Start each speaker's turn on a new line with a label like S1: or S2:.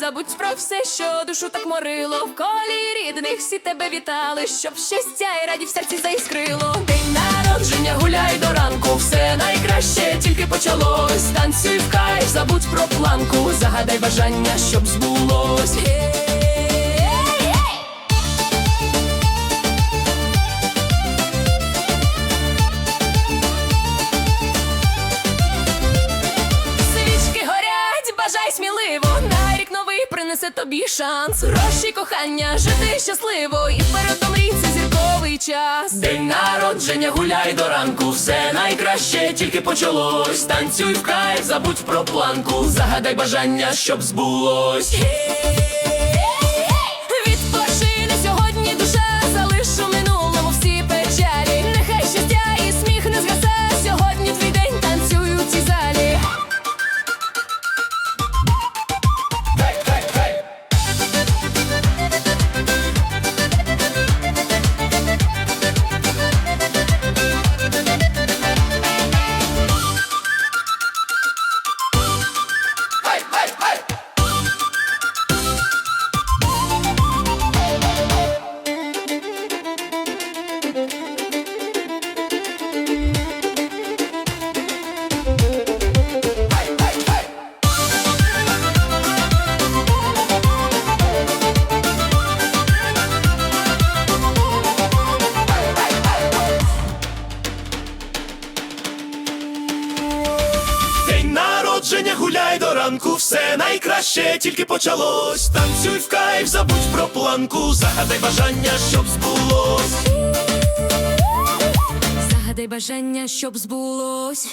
S1: забудь про все, що душу так морило. В колі рідних всі тебе вітали, щоб щастя і раді в серці заіскрило. День народження, гуляй до ранку, все найкраще тільки почалось. Танцюй в кайф, забудь про планку, загадай бажання, щоб збулось. Принесе тобі шанс. Гроші, кохання, жити щасливо. І перед мрій це зірковий час. День народження, гуляй до ранку. Все найкраще тільки почалось. Танцюй в кайф, забудь про планку. Загадай бажання, щоб збулось.
S2: Гуляй до ранку, все найкраще тільки почалось. Танцюй в кайф, забудь про планку, загадай бажання, щоб збулось.
S1: Загадай бажання, щоб збулось.